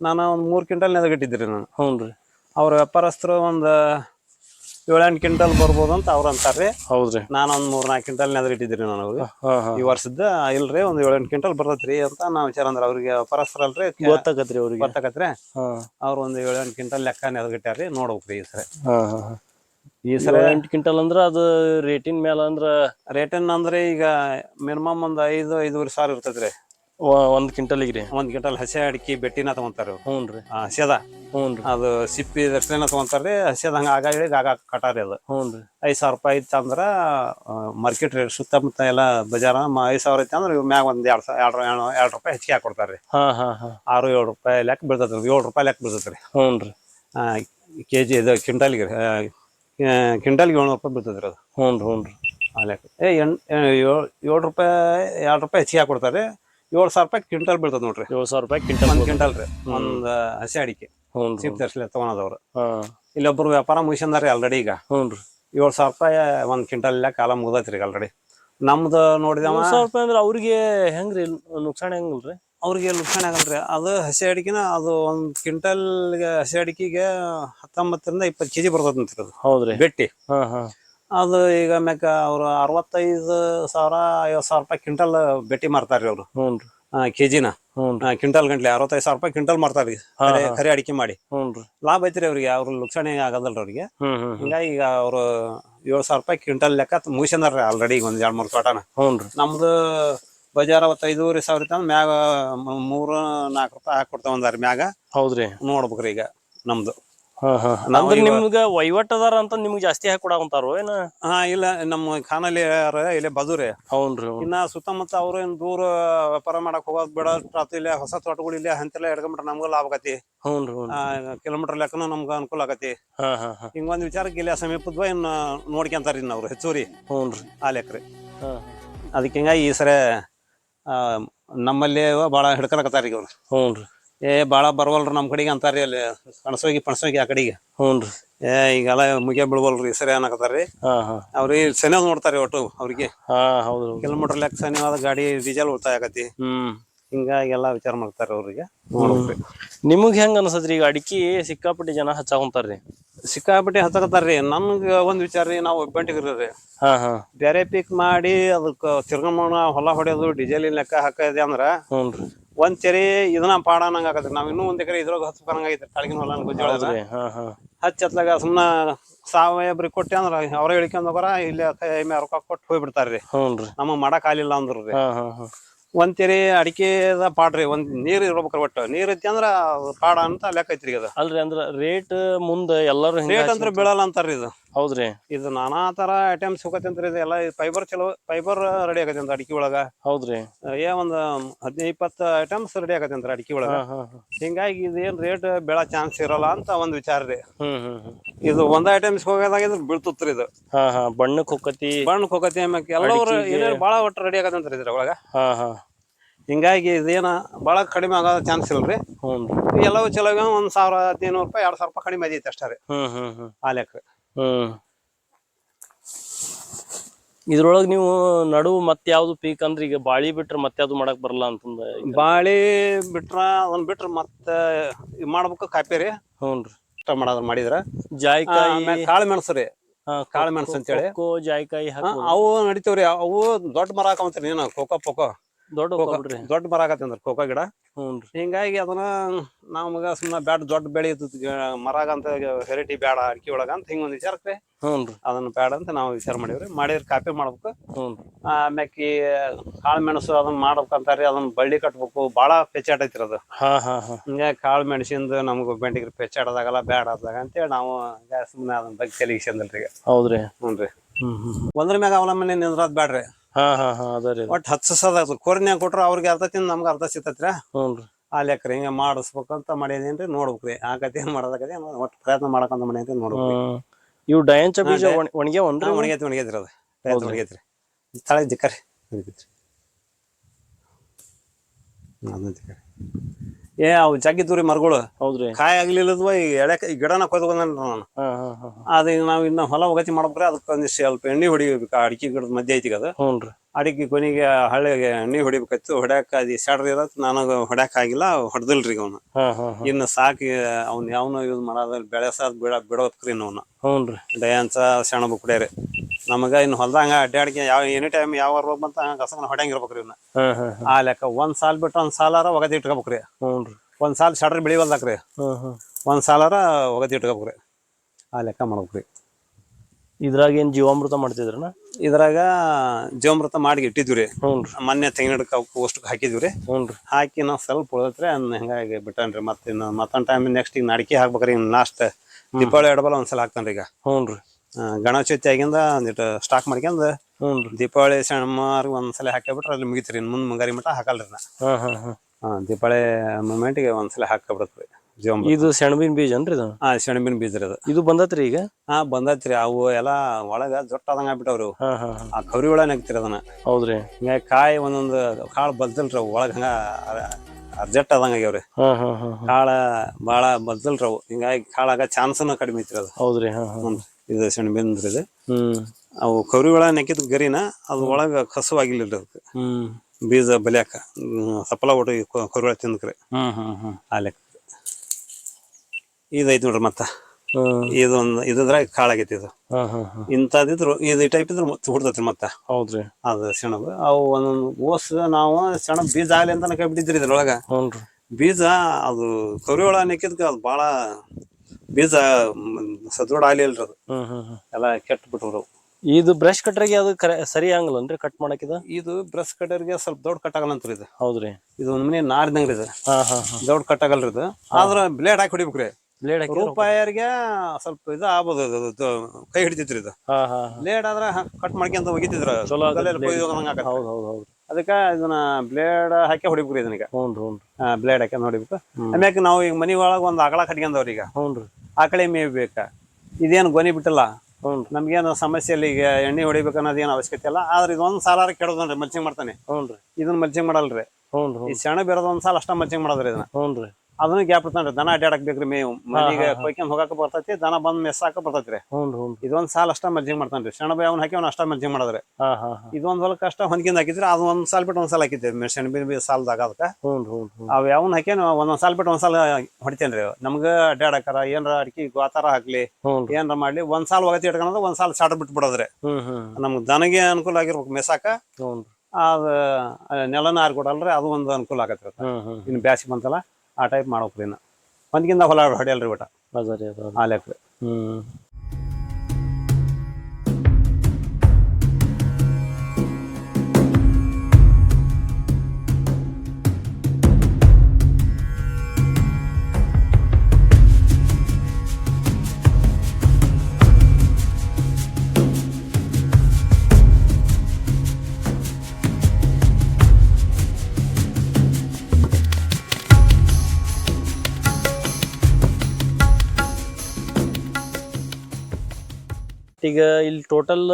ನಾನು ಒಂದು ಮೂರು ಕ್ವಿಂಟಲ್ ನೆದಗಿಟ್ಟಿದ್ರಿ ನಾನು. ಹ್ಞೂ ರೀ ಅವ್ರ ವ್ಯಾಪಾರಸ್ಥರು ಒಂದು ಏಳೆಂಟು ಕ್ವಿಂಟಲ್ ಬರ್ಬೋದು ಅಂತ ಅವ್ರು ಅಂತಾರ್ರಿ. ಹೌದ್ರಿ. ನಾನು ಒಂದು ಮೂರ್ ನಾಲ್ಕು ಕ್ವಿಂಟಲ್ ನೆದಗಿಟ್ಟಿದ್ರಿ ನಾನು ಅವ್ರಿಗೆ. ಈ ವರ್ಷದ ಇಲ್ರಿ ಒಂದು ಏಳೆಂಟು ಕ್ವಿಂಟಲ್ ಬರ್ತೈತ್ರಿ ಅಂತ ನಾವು ವಿಚಾರ ಅಂದ್ರೆ ಅವ್ರಿಗೆ ವ್ಯಾಪಾರಸ್ಥರಲ್ರಿ. ಗೊತ್ತಾಗತ್ರಿ ಅವ್ರಿಗೆ. ಗೊತ್ತಾಗತ್ರಿ. ಹಾ. ಅವ್ರು ಒಂದು ಏಳೆಂಟು ಕ್ವಿಂಟಲ್ ಲೆಕ್ಕ ನೆದಗಿಟ್ಟಾರ್ರಿ ನೋಡ್ಬೇಕ್ರಿ ಈ ಸರಿ. ಈ ಸಲ ಎಂಟು ಕ್ವಿಂಟಲ್ ಅಂದ್ರ ಅದು ರೇಟಿನ ಮೇಲೆ ಅಂದ್ರ ರೇಟಿನ ಅಂದ್ರೆ ಈಗ ಮಿನಿಮಮ್ ಒಂದ್ ಐದು ಐದೂವರೆ ಸಾವಿರ ಇರ್ತೈತ್ರಿ. ಒಂದ್ ಕ್ವಿಂಟಲ್ಗೆ ರೀ. ಒಂದ್ ಕ್ವಿಂಟಲ್ ಹಸಿ ಅಡಿಕೆ ಬೆಟ್ಟಿನ ತಗೊಂತಾರ. ಹ್ಞೂ ರೀ. ಹಸಿದ ಹ್ಞೂ ರೀ. ಅದು ಸಿಪ್ಪಿ ದರ್ಶನ ತಗೊಂತಾರ್ರಿ ಹಸಿದ ಹಂಗ ಆಗ ಹೇಳಿ ಆಗ ಕಟಾರಿ ಅದು. ಹ್ಞೂ ರೀ. ಐದ್ ಸಾವಿರ ರೂಪಾಯಿ ಇತ್ತು ಅಂದ್ರ ಮಾರ್ಕೆಟ್ ರೇಟ್ ಸುತ್ತಮುತ್ತ ಎಲ್ಲ ಬಜಾರ ಐದ್ ಸಾವಿರ ಐತಿ ಅಂದ್ರೆ ಮ್ಯಾಗ ಒಂದ್ ಎರಡ್ ಸಾವಿರ ಎರಡು ಎರಡು ರೂಪಾಯಿ ಹೆಚ್ಚಿಗೆ ಹಾಕೊಡ್ತಾರ್ರಿ ಹಾ ಹಾ ಹಾ. ಆರು ಏಳು ರೂಪಾಯಿ ಲೆಕ್ಕ ಬೀಳ್ತದ್ರಿ ಏಳು ರೂಪಾಯಿ ಲೆಕ್ಕ ಬೀಳ್ತದ್ರಿ ಹ್ಞೂ ರೀ. ಕೆ ಜಿ ಇದು ಕ್ವಿಂಟಲ್ಗೆ ಕ್ವಿಂಟಲ್ಗೆ ಏಳ್ನೂರು ರೂಪಾಯಿ ಬೀಳ್ತದ್ರಿ ಅದು. ಹ್ಞೂ ರೀ ಹ್ಞೂ ರೀ. ಆ ಲೆಕ್ಕ. ಏ ಎಣ್ ಏಳು ಏಳು ರೂಪಾಯಿ ಎರಡು ರೂಪಾಯಿ ಹೆಚ್ಚಿಗೆ ಹಾಕೊಡ್ತಾರೆ ಏಳು ಸಾವಿರ ರೂಪಾಯಿ ಕ್ವಿಂಟಲ್ ಬೀಳ್ತದೆ ನೋಡ್ರಿ. ಏಳು ಸಾವಿರ ರೂಪಾಯಿ ಕ್ವಿಂಟಲ್ ಒಂದ್ ಕ್ವಿಂಟಲ್ ರೀ ಒಂದ್ ಹಸಿ ಅಡಿಕೆ. ಸಿಪ್ ತರ್ಸ್ಲಿ ತಗೊಳದವ್ರು. ಇಲ್ಲೊಬ್ರು ವ್ಯಾಪಾರ ಮುಗಿಸ್ಕೊಂಡಾರಿ ಆಲ್ರೆಡಿ ಈಗ. ಹ್ಞೂ ರೀ. ಏಳು ಸಾವಿರ ರೂಪಾಯಿ ಒಂದ್ ಕ್ವಿಂಟಲ್ ಇಲ್ಲ ಕಾಲ ಮುಗ್ದೈತ್ರಿ ಈಗ ಆಲ್ರೆಡಿ ನಮ್ದು ನೋಡಿದವ ಸಾವಿರ ರೂಪಾಯಿ ಅಂದ್ರೆ ಅವ್ರಿಗೆ ಹೆಂಗ್ರಿ? ನುಕ್ಸಾನ ಹೆಂಗಿಲ್ರಿ? ಅವ್ರಿಗೆ ನುಕ್ಸಾನ ಆಗಲ್ರಿ. ಅದು ಹಸಿ ಅಡಿಕೆನ ಅದು ಒಂದ್ ಕ್ವಿಂಟಲ್ ಹಸಿ ಅಡಿಕೆಗೆ ಹತ್ತೊಂಬತ್ತರಿಂದ ಇಪ್ಪತ್ತು ಕೆಜಿ ಬರ್ತದಂತ್ರಿ ಅದು. ಹೌದ್ರಿ. ಬೆಟ್ಟಿ ಹಾ ಹಾ. ಅದು ಈಗ ಮ್ಯಾಕ ಅವ್ರು ಅರವತ್ತೈದು ಸಾವಿರ ಐವತ್ ಸಾವಿರ ರೂಪಾಯಿ ಕ್ವಿಂಟಲ್ ಬೆಟ್ಟಿ ಮಾರ್ತಾರ್ರಿ ಅವ್ರು. ಕೆಜಿನ. ಕ್ವಿಂಟಲ್ ಗಂಟ್ಲೆ ಅರವತ್ತೈದು ಸಾವಿರ ರೂಪಾಯಿ ಕ್ವಿಂಟಲ್ ಮಾರ್ತಾರ್ರಿ ಖರೆ ಅಡಿಕೆ ಮಾಡಿ. ಲಾಭ ಐತ್ರಿ ಅವ್ರಿಗೆ. ಅವ್ರ ಲುಕ್ಸಾನ ಆಗದಲ್ರಿ ಅವ್ರಿಗೆ. ಹಿಂಗಾಗಿ ಈಗ ಅವ್ರು ಏಳು ಸಾವಿರ ರೂಪಾಯಿ ಕ್ವಿಂಟಲ್ ಲೆಕ್ಕ ಮುಗಿಸ್ಕೊಂಡಾರ್ರಿ ಆಲ್ರೆಡಿ ಈಗ ಒಂದ್ ಎರಡ್ ಮೂರು ತೋಟನ ನಮ್ದು ಬಜಾರ್ ಅವತ್ತು ಐದೂವರೆ ಸಾವಿರ ಇತ್ತಂದ್ರೆ ಮ್ಯಾಗ ಮೂರು ನಾಲ್ಕು ರೂಪಾಯಿ ಹಾಕೊಡ್ತಾವ ಒಂದಾರಿ ಮ್ಯಾಗ. ಹೌದ್ರಿ. ನೋಡ್ಬೇಕ್ರಿ ಈಗ ನಮ್ದು. ಅಂದ್ರೆ ನಿಮ್ಗ ವಹಿವಾಟ್ ಅದಾರ ಅಂತ ನಿಮ್ಗೆ ಜಾಸ್ತಿ ಹಾಕಿ ಕೊಡಾಕಂತಾರೋ ಏನ? ಹಾ ಇಲ್ಲ ನಮ್ಮ ಖಾನಲ್ಲಿ ಇಲ್ಲೇ ಬದುರಿ. ಹೌನ್ರಿ ಇನ್ನ ಸುತ್ತಮುತ್ತ ಅವ್ರು ಏನ್ ದೂರ ವ್ಯಾಪಾರ ಮಾಡಕ್ ಹೋಗೋದ್ ಬೇಡ ರಾತ್ರಿ ಇಲ್ಲೇ ಹೊಸ ತೋಟಗಳು ಇಲ್ಲೇ ಅಂತೆಲ್ಲ ಹಿಡ್ಕೊಂಡ್ಬಿಟ್ರೆ ನಮ್ಗೂ ಲಾಭ ಆಗತಿ ಹೌನ್ರಿ ಕಿಲೋಮೀಟರ್ ಲೆಕ್ಕನು ನಮ್ಗ ಅನುಕೂಲ ಆಗತಿ ಹಿಂಗ ಒಂದ್ ವಿಚಾರಕ್ಕೆ ಇಲ್ಲೇ ಸಮೀಪದ್ವ ಇನ್ನ ನೋಡ್ಕೊಂತಾರ ಇನ್ನ ಅವ್ರು ಹೆಚ್ಚುವರಿ ಆ ಲೆಕ್ರಿ ಹಾ ಅದಕ್ಕೆ ಹಿಂಗಾಗಿ ಈ ಸರಿ ಆ, ನಮ್ಮಲ್ಲಿ ಭಾಳ ಹಿಡ್ಕೊಳಕತ್ತಾರ ಈಗ ಅವ್ರು. ಹ್ಞೂ ರೀ ಏ ಭಾಳ ಬರವಲ್ರಿ ನಮ್ಮ ಕಡೆಗೆ ಅಂತಾರ್ರಿ ಅಲ್ಲಿ ಕಣಸೋಗಿ ಪಣಸೋಗಿ ಆ ಕಡೆಗೆ. ಹ್ಞೂ ಏ ಈಗೆಲ್ಲ ಮುಗಿಯ ಬೀಳ್ವಲ್ರಿ ಸರಿ ಅನ್ನಕತ್ತಾರ್ರಿ. ಹಾ ಹಾ. ಅವ್ರಿಗೆ ನೋಡ್ತಾರ್ರಿ ಒಟ್ಟು ಅವ್ರಿಗೆ. ಹಾ ಹೌದು ಕಿಲೋಮೀಟರ್ ಲೆಕ್ಕ ಸನಿವಾದ ಗಾಡಿ ಡೀಸೆಲ್ ಉಳಿತಾಯ ಆಗತಿ ಹ್ಮ್. ಹಿಂಗಾಗಿ ಎಲ್ಲಾ ವಿಚಾರ ಮಾಡ್ತಾರ ಅವ್ರಿಗೆ. ನೋಡ್ಬೇಕ್ರಿ ನಿಮಗ್ ಹೆಂಗ ಅನ್ಸತ್ರಿ ಈಗ ಅಡಿಕೆ ಸಿಕ್ಕಾಪಟ್ಟಿ ಜನ ಹಚ್ಚಾಕೊಂತಾರ್ರಿ? ಸಿಕ್ಕಾಪಟ್ಟಿ ಹಚ್ಚಕತ್ತಾರ್ರಿ. ನಮ್ಗೆ ಒಂದ್ ವಿಚಾರ ರೀ ನಾವು ಒಬ್ಬಂಟಿಗ್ರಿ ಹಾ ಹಾ. ಬೇರೆ ಪಿಕ್ ಮಾಡಿ ಅದಕ್ಕ ತಿರ್ಗಮಣ ಹೊಲ ಹೊಡೆಯೋದು ಡೀಸೆಲ್ ಲೆಕ್ಕ ಹಾಕದೆ ಅಂದ್ರ ಹ್ಞೂ ರೀ ಒಂದ್ ತೆರಿ ಇದನ್ನ ಪಾಡ ಅನ್ನಂಗ ಆಗತ್ರಿ ನಾವ್ ಇನ್ನೂ ಒಂದ್ ಎಕರೆ ಇದ್ರೊಳಗ ಹತ್ತು ಆಗೈತ್ರಿ ತಳಗಿನ ಹೊಲ ಗುಜ್ಜೋಳ ಹೌದ್ರಿ ಹಾ ಹಾ. ಹಚ್ಚ ಹತ್ಲಾಗ ಸುಮ್ನ ಸಾವಯವ ಕೊಟ್ಟಿ ಅಂದ್ರ ಅವ್ರ ಇಳ್ಕೊಂಡ್ ಹೋಗಾರ ಇಲ್ಲಿ ಕೈ ಮ್ಯಾಲ ರೊಕ್ಕ ಕೊಟ್ಟು ಹೋಗ್ಬಿಡ್ತಾರ್ರಿ. ನಮ್ಮ ನಮಗ್ ಮಾಡಕ್ ಆಗಿಲ್ಲ ಅಂದ್ರಿ ಹಾ ಹಾ ಹಾ. ಒಂದ್ ತೆರಿ ಅಡಿಕೆದ ಪಾಡ್ರಿ ಒಂದ್ ನೀರ್ ಇರ್ಬೇಕ್ರಿ ಒಟ್ಟು. ನೀರ್ ಐತಿ ಅಂದ್ರ ಪಾಡ ಅಂತ ಲೆಕ್ಕ ಐತ್ರಿ ಅದ. ಅಲ್ರಿ ಅಂದ್ರ ರೇಟ್ ಮುಂದ ಎಲ್ಲಾರು ರೇಟ್ ಅಂದ್ರ ಬೀಳಲ್ಲ ಅಂತಾರ್ರಿ ಇದು. ಹೌದ್ರಿ. ಇದು ನಾನಾ ತರ ಐಟಮ್ಸ್ ಹೋಗತ್ತೆ ಅಂತ್ರಿ ಇದು ಎಲ್ಲ ಫೈಬರ್ ಚಲೋ ಫೈಬರ್ ರೆಡಿ ಆಗತ್ತಂತ ಅಡಿಕೆ ಒಳಗ. ಹೌದ್ರಿ. ಏ ಒಂದ್ ಹದಿನೈದು ಇಪ್ಪತ್ತು ಐಟಮ್ಸ್ ರೆಡಿ ಆಗತ್ತೆ ಅಂತ ಅಡಿಕೆ ಒಳಗ. ಹಿಂಗಾಗಿ ಇದೇನ್ ರೇಟ್ ಬೆಳ ಚಾನ್ಸ್ ಇರಲ್ಲ ಅಂತ ಒಂದ್ ವಿಚಾರ ರೀ. ಇದು ಒಂದ್ ಐಟಮ್ಸ್ ಹೋಗೋದಾಗ ಇದ್ರ ಬೀಳ್ತತ್ರಿ ಇದು. ಬಣ್ಣಕ್ ಹೊಕ್ಕತಿ. ಬಣ್ಣಕ್ ಹೋಗತ್ತೆ ಆಮ್ಯಾಕ ಎಲ್ಲವ್ರು ಏನೇನು ಭಾಳ ಒಟ್ಟು ರೆಡಿ ಆಗತ್ತಂತ್ರಿ ಇದ್ರೊಳಗ ಹಾ ಹಾ. ಹಿಂಗಾಗಿ ಇದೇನ ಬಹಳ ಕಡಿಮೆ ಆಗೋ ಚಾನ್ಸ್ ಇಲ್ರಿ. ಎಲ್ಲವೂ ಚಲೋ ಒಂದ್ ಸಾವಿರ ಹದಿನೈದು ರೂಪಾಯಿ ಎರಡ್ ಸಾವಿರ ರೂಪಾಯಿ ಕಡಿಮೆ ಆಗೈತಿ ಅಷ್ಟೇ ರೀ. ಹ್ಮ್ ಹ್ಮ್ ಹ್ಮ್. ಆ ಲೆಕ್ಕ. ಹ್ಮ್ ಇದ್ರೊಳಗ್ ನೀವು ನಡುವು ಮತ್ತೆ ಯಾವ್ದು ಪೀಕ್ ಅಂದ್ರೆ ಈಗ ಬಾಳಿ ಬಿಟ್ರೆ ಮತ್ತೆ ಯಾವ್ದು ಮಾಡಕ್ ಬರಲ್ಲ ಅಂತಂದ ಬಾಳಿ ಬಿಟ್ರ ಅದನ್ನ ಬಿಟ್ರ ಮತ್ತ ಇದ್ ಮಾಡ್ಬೇಕು ಕಾಪಿ ರೀ. ಹ್ಞೂನ್ರಿ ಇಷ್ಟ ಮಾಡೋದ್ರ ಮಾಡಿದ್ರ. ಜಾಯ್ಕಾಯಿ ಕಾಳು ಮೆಣಸು ರೀ. ಹಾ, ಕಾಳು ಮೆಣಸು ಅಂತೇಳಿ. ಕೊಕ್ಕೋ ಜಾಯ್ಕಾಯಿ ಅವು ನಡಿತೇವ್ರಿ ಅವು ದೊಡ್ಡ ಮರ ಹಾಕಂತ್ರಿ ನೀನು ಕೋಕೋ ಪೊಕೋ. ದೊಡ್ಡ ದೊಡ್ಡ ಮರ ಆಗತ್ತಂದ್ರ ಕೋಕೋ ಗಿಡ? ಹಿಂಗಾಗಿ ಅದನ್ನ ನಮ್ಗ ಸುಮ್ಮನೆ ಬ್ಯಾಡ ದೊಡ್ಡ ಬೆಳೆ ಮರಾಗ ಅಂತ ವೆರೈಟಿ ಬ್ಯಾಡ ಅಡಿಕೆ ಒಳಗ ಅಂತ ಹಿಂಗ ಒಂದ್ ವಿಚಾರಕ್ಕೆ ಅದನ್ನ ಬ್ಯಾಡ ಅಂತ ನಾವು ವಿಚಾರ ಮಾಡಿವ್ರಿ. ಮಾಡಿದ್ರೆ ಕಾಪಿ ಮಾಡ್ಬೇಕು. ಆಮ್ಯಾಕಿ ಕಾಳು ಮೆಣಸು ಅದನ್ನ ಮಾಡ್ಬೇಕಂತಾರ್ರಿ ಅದನ್ನ ಬಳ್ಳಿ ಕಟ್ಬೇಕು. ಬಹಳ ಪೆಚ್ಚಾಟ್ ಐತಿ ಅದು ಹಿಂಗ ಕಾಳು ಮೆಣಸಿಂದ ನಮ್ಗ ಬೆಂಡಿಗೆ ಪೆಚ್ಚಾಡದಾಗಲ್ಲ ಬ್ಯಾಡ ಆದಾಗ ಅಂತೇಳಿ ನಾವು ಸುಮ್ಮನೆ ಅದನ್ನ ಬಗ್ಗೆ ತಲೆಗಿಸಂದಲ್ರಿ ಹೌದ್ರಿ. ಹ್ಞೂ ರೀ. ಹ್ಮ್ ಹ್ಮ್ ಹ್ಮ್. ಒಂದ್ರ ಮ್ಯಾಗ ಅವಲಂಬನೆ ನಿಂದ್ರದ್ ಬ್ಯಾಡ್ರಿ. ಹಾ ಹಾ ಹಾ ಅದ ರೀ. ಒಟ್ಟು ಹಚ್ಚಸದ ಕೋರಿನ್ಯಾಗ ಕೊಟ್ರ ಅವ್ರಿಗೆ ಅರ್ಧ ತಿಂದ್ ನಮ್ಗೆ ಅರ್ಧ ಸಿಗ್ತೈತ್ರಿ. ಆ ಲೆಕ್ರಿ ಹಿಂಗ ಮಾಡಿಸ್ಬೇಕಂತ ಮಾಡೇನೇನ್ರಿ ನೋಡ್ಬೇಕ್ರಿ ಆಗತ್ತೆ ಏನ್ ಮಾಡೋದಾಗತ್ತೆ ಒಟ್ಟು ಪ್ರಯತ್ನ ಮಾಡಕಂತ ಅಂತ ನೋಡ್ಬೇಕು ಹ್ಮ್. ಇವು ಡಯನ್ ಬೀಜ ಒಣ- ಒಣಗ್ಯಾವನ್ರಿ ಒಣಗೇತಿ ಒಣಗೈತಿ ಒಣಗೈತ್ರಿ ಅದು. ಪ್ರಯತ್ನ ಒಣಗೈತ್ರಿ ತಳ ಜಿಕ್ಕರಿ ಅದನ್ನ ಜಿಕ್ಕರಿ ಏ ಅವ್ ಜಗ್ಗಿದ್ವು ಮರಗಳು. ಹೌದ್ರಿ. ಕಾಯಿ ಆಗ್ಲಿಲ್ಲದ್ವ ಈ ಎಳೆ ಈ ಗಿಡನ ಕೊಯ್ದುಕೊಂಡ ನಾನು. ಹಾ ಹಾ ಹಾ ಅದು ಈಗ ನಾವು ಇನ್ನ ಹೊಲ ಒಗತಿ ಮಾಡ್ಬೇಕ್ರಿ ಅದಕ್ಕೆ ಒಂದಿಷ್ಟು ಸ್ವಲ್ಪ ಎಣ್ಣೆ ಹೊಡಿಬೇಕು ಅಡಿಕೆ ಗಿಡದ ಮಧ್ಯ ಐತಿ ಅದು. ಹ್ಞೂನ್ರಿ ಅಡಿಕೆ ಕೊನೆಗೆ ಹಳ್ಳಿಗೆ ಎಣ್ಣೆ ಹೊಡಿಬೇಕಾಯ್ತು ಹೊಡ್ಯಾಕ ಅದ್ ಸೆಡ್ರ್ ಇರತ್ ನನಗ ಹೊಡ್ಯಾಕ ಆಗಿಲ್ಲ ಹೊಡ್ದಿಲ್ರಿ ಅವ್ನ. ಹಾ ಹಾ ಹಾ. ಇನ್ನು ಸಾಕಿ ಅವ್ನ ಯಾವನು ಯೂಸ್ ಮಾಡೋದ್ರ ಬೆಳೆಸಾದ್ ಬಿಡ ಬಿಡೋಕ್ರಿ ಅವನು. ಹ್ಞೂನ್ರಿ ಡಯಾನ್ಸ ಸೆಣಬು ಕುಡಿಯರಿ. ನಮಗ ಇನ್ನು ಹೊಲ್ದಂಗ ಅಡ್ಡಾಡಿಕೆ ಯಾವ ಎನಿ ಟೈಮ್ ಯಾವ ರೋಗ ಬಂತ ಕಸಗನ ಹೊಡ್ಯಾಂಗ ಇರ್ಬೇಕ್ರಿ ಇವ್ನ. ಆ ಲೆಕ್ಕ ಒಂದ್ ಸಾಲ್ ಬಿಟ್ಟು ಒಂದ್ ಸಾಲಾರ ಒಗದಿ ಇಟ್ಕೋಬೇಕ್ರಿ. ಒಂದ್ ಸಾಲ್ ಶಡ್ರ್ ಬೆಳಿವಲ್ದಾಕ್ರಿ ಒಂದ್ ಸಾಲಾರ ಒಗದಿ ಇಟ್ಕೋಬೇಕ್ರಿ. ಆ ಲೆಕ್ಕ ಮಾಡ್ಬೇಕ್ರಿ. ಇದ್ರಾಗ ಏನ್ ಜೀವಾಮೃತ ಮಾಡ್ತಿದ್ರನ? ಇದ್ರಾಗ ಜೀವಾಮೃತ ಮಾಡಿ ಇಟ್ಟಿದ್ವಿ ರೀ ಮೊನ್ನೆ ತೆಂಗಿನ ಗಿಡಕ್ಕೆ ಅಷ್ಟು ಹಾಕಿದ್ವಿ ರೀ ಹಾಕಿ ನಾವು ಸ್ವಲ್ಪ ಉಳಿದ್ರೆ ಹಿಂಗಾಗಿ ಬಿಟ್ಟನ್ರಿ. ಮತ್ತೆ ಇನ್ನು ಮತ್ತೊಂದು ಟೈಮ್ ನೆಕ್ಸ್ಟ್ ಈಗ ನಾಡಿಕೆ ಹಾಕ್ಬೇಕ್ರಿ ಇನ್ನು ಲಾಸ್ಟ್ ದೀಪಾವಳಿ ಎಡಬಲ್ಲ ಒಂದ್ಸಲ ಹಾಕ್ತಾನ್ರಿ ಈಗ. ಹ್ಞೂ ಆ, ಗಣೇಶ ಚೌತಿ ಆಗಿಂದ ಒಂದಿಟ್ಟು ಸ್ಟಾಕ್ ಮಾಡ್ಕೊಂಡ್ ದೀಪಾವಳಿ ಸಣ್ಣಮಾರ್ ಒಂದ್ಸಲ ಹಾಕಿಬಿಟ್ರೆ ಅಲ್ಲಿ ಮುಗಿತ್ರಿ. ಇನ್ ಮುಂದೆ ಮುಂಗಾರಿ ಮಟ್ಟ ಹಾಕಲ್ರಿ ನಾ. ಹಾ ದೀಪಾವಳಿ ಹಾ ಗೆ ಒಂದ್ಸಲ ಹಾಕಬಿಡತ್ರಿ. ಇದು ಸೆಣಬಿನ ಬೀಜ ಅನ್ರಿ ಇದು? ಹಾ ಸೆಣಬಿನ ಬೀಜ ರೀ ಅದು. ಇದು ಬಂದತ್ರಿ ಈಗ? ಹಾ ಬಂದತ್ರಿ. ಅವು ಎಲ್ಲಾ ಒಳಗ ದೊಡ್ಡ ಆದಂಗ ಹಾ ಆ ಕವರಿ ಒಳಗ ನೆಗ್ತಿರಿ ಅದನ್ನ. ಹೌದ್ರಿ. ಹಿಂಗ ಕಾಯಿ ಒಂದೊಂದು ಕಾಳು ಬದ್ದಲ್ರಿ ಅವು. ಒಳಗ ಹಂಗ ಅರ್ಜೆಂಟ್ ಆದಂಗ ಆಗ್ಯಾವ್ರಿ. ಕಾಳ ಬಾಳ ಬದ್ದಲ್ರಿ ಅವು. ಹಿಂಗಾಗಿ ಕಾಳಾಗ ಚಾನ್ಸನ ಕಡಿಮೆ ಐತ್ರಿ ಅದು. ಹೌದ್ರಿ ಹಾ ಹಾ. ಹ್ಞೂ ಇದು ಸೆಣಬಿನ ಇದೆ. ಅವು ಕೌರಿ ಒಳಗೆ ನೆಕ್ಕಿದ ಗರಿನ ಅದು ಒಳಗ ಕಸುವಾಗಿಲ್ಲ ಅದಕ್ಕೆ ಬೀಜ ಬಲಿಯಾಕ. ಸಪ್ಲ ಸಫಲ ಒಟ್ಟು ಕೌರಿ ಒಳಗೆ ತಿಂದಕ್ರಿ. ಹ್ಮ್ ಆ ಲೆಕ್ಕ. ಇದೈತಿ ನೋಡ್ರಿ ಮತ್ತ. ಇದೊಂದು ಇದ್ರಾಗ ಕಾಳಾಗೈತಿ ಇದು. ಹಾ ಇದು ಈ ಇಂಥದಿದ್ರು ಇದು ಟೈಪ್ ಇದ್ರೆ ಹುಡ್ತೈತ್ರಿ ಮತ್ತ. ಹೌದ್ರಿ. ಅದು ಸೆಣಬ. ಅವು ಒಂದೊಂದು ಓಸ್ ನಾವು ಸೆಣಬ್ ಬೀಜ ಆಗಲಿ ಅಂತ ಕೈ ಬಿಟ್ಟಿದ್ರಿ ಇದ್ರೊಳಗ. ಬೀಜ ಅದು ಕವರಿ ಒಳಗೆ ನೆಕ್ಕಿದ್ಕ ಅದು ಭಾಳ ಬೀಜ ಸದೃಢ ಆಗ್ಲಿ ಇಲ್ರಿ ಅದು. ಹ್ಮ್ ಹ್ಮ್ ಹ್ಮ್. ಎಲ್ಲ ಕೆಟ್ಟ ಬಿಟ್ರು ಇದು ಬ್ರಷ್ ಕಟ್ಟರ್ಗೆ ಅದು ಕರೆ ಸರಿ ಆಗಲ್ಲನ್ರಿ ಕಟ್ ಮಾಡಕಿದ ಇದು? ಬ್ರಷ್ ಕಟರ್ಗೆ ಸ್ವಲ್ಪ ದೊಡ್ಡ ಕಟ್ ಆಗಲ್ಲಂತ್ರಿ ಇದು. ಹೌದ್ರಿ. ಇದು ಒಂದ್ ಮನೆ ನಾರ್ದಂಗ್ರಿ ಇದು. ಹಾ ಹಾ ಹಾ. ದೊಡ್ಡ ಕಟ್ ಆಗಲ್ರಿ ಇದು. ಆದ್ರ ಬ್ಲೇಡ್ ಹಾಕಿ ಹೊಡಿಬೇಕ್ರಿ. ಬ್ಲೇಡ್ ಹಾಕಿ ಸ್ವಲ್ಪ ಇದು ಆಗ್ಬೋದು ಕೈ ಹಿಡಿತೈತ್ರಿ ಇದು. ಹಾ ಹಾ ಹಾ. ಬ್ಲೇಡ್ ಆದ್ರ ಕಟ್ ಮಾಡ್ಕೊಂತ ಹೋಗಿತಿದ್ರ ಚಲೋ ಆಗತ್ತೆ ಹೌದ್ ಹೌದ್ ಹೌದು. ಅದಕ್ಕ ಇದನ್ನ ಬ್ಲೇಡ್ ಹಾಕಿ ಹೊಡಿಬೇಕ್ರಿ ಇದನ್ನ ಹ್ಞೂ ಬ್ಲೇಡ್ ಹಾಕಿ ಹೊಡಿಬೇಕು. ಆಮ್ಯಾಕ ನಾವು ಈಗ ಮನಿ ಒಳಗ ಒಂದ್ ಆಕಳ ಕಟ್ಕೊಂಡವ್ರಿ ಈಗ ಹ್ಞೂನ್ರಿ. ಆಕಳೆ ಮೇವ್ ಬೇಕ. ಇದೇನು ಗೊನೆ ಬಿಟ್ಟಲ್ಲ. ಹ್ಞೂ ನಮ್ಗೇನು ಸಮಸ್ಯೆ ಅಲ್ಲಿ ಈಗ ಎಣ್ಣೆ ಹೊಡಿಬೇಕು ಅನ್ನೋದೇನು ಅವಶ್ಯಕತೆ ಇಲ್ಲ. ಆದ್ರೆ ಇದೊಂದ್ ಸಾಲಾರ ಕೆಡೋದನ್ರಿ ಮಲ್ಚಿಂಗ್ ಮಾಡ್ತಾನೆ. ಹ್ಞೂನ್ರಿ ಇದನ್ನ ಮಲ್ಚಿಂಗ್ ಮಾಡಲ್ರಿ. ಹ್ಞೂನ್ರಿ ಈ ಸೆಣಬ್ ಒಂದ್ ಸಾಲ ಅಷ್ಟ ಮಲ್ಚಿಂಗ್ ಮಾಡೋದ್ರಿ ಇದನ್ನ. ಹ್ಞೂನ್ರಿ ಅದನ್ನ ಗ್ಯಾಪ್ ಇರ್ತಾನ್ರಿ ದನ ಅಡ್ಡಾಡಕ್ ಬೇಕ್ರಿ ಮೇವು. ಮನಿಗೆ ಕೊಯ್ಕೊಂಡ್ ಹೋಗಾಕ ಬರ್ತೈತಿ ದನ ಬಂದ್ ಮೆಸ್ಸಾಕ ಬರ್ತೈತ್ರಿ. ಹ್ಞೂನ್ರಿ ಇದೊಂದ್ ಸಾಲ ಅಷ್ಟ ಮಜ್ಜಿಗೆ ಮಾಡ್ತಾನ್ರಿ. ಸೆಣಬ ಅವ್ನ ಹಾಕಿ ಅವ್ನ ಅಷ್ಟ ಮಜ್ಜಿ ಮಾಡಿದ್ರೆ. ಇದೊಂದ್ ಹೊಲಕ್ಕೆ ಅಷ್ಟ ಹೊಂದ್ಕಿಂದ ಹಾಕಿದ್ರೆ ಅದು ಒಂದ್ ಸಾಲ್ ಬಿಟ್ಟು ಒಂದ್ ಸಾಲ ಹಾಕಿದ್ದೆ ಸೆಣಬಿನ ಸಾಲದಾಗ ಅದಕ್ಕೆ ಹ್ಞೂನ್ರಿ ಅವ್ ಯಾವನ್ ಹಾಕ್ಯಾನ ಒಂದೊಂದ್ ಸಾಲ್ ಬಿಟ್ಟು ಒಂದ್ ಸಾಲ ಹೊಡಿತೇನ್ರಿ ನಮ್ಗ ಅಡ್ಡಾಡಕಾರ ಏನಾರ ಅಡಿಕೆ ಗೋತಾರ ಹಾಕ್ಲಿ ಏನಾರ ಮಾಡ್ಲಿ ಒಂದ್ ಸಾಲ ಒಗತಿ ಇಟ್ಕೊಂಡ್ ಒಂದ್ ಸಾಲ ಸಾಟ್ ಬಿಟ್ಟು ಬಿಡೋದ್ರಿ. ನಮ್ಗ್ ದನಗೆ ಅನುಕೂಲ ಆಗಿರ್ಬೇಕು ಮೆಸಾಕ ಅದ ನೆಲನ ಆರ್ ಕೊಡಲ್ರಿ ಅದು ಒಂದು ಅನುಕೂಲ ಹ್ಮ್ ಇನ್ನು ಬ್ಯಾಸಿ ಬಂತಲ್ಲ. ಆ ಟೈಪ್ ಮಾಡ್ಬೇಕ್ರಿ ಇನ್ನ. ಒಂದ್ಕಿಂತ ಹೊಲ ಹೊಡೆಯಲ್ರಿ ಒಟ್ಟ. ಅದ ಆ ಲೆಕ್ಕ. ಈಗ ಇಲ್ಲಿ ಟೋಟಲ್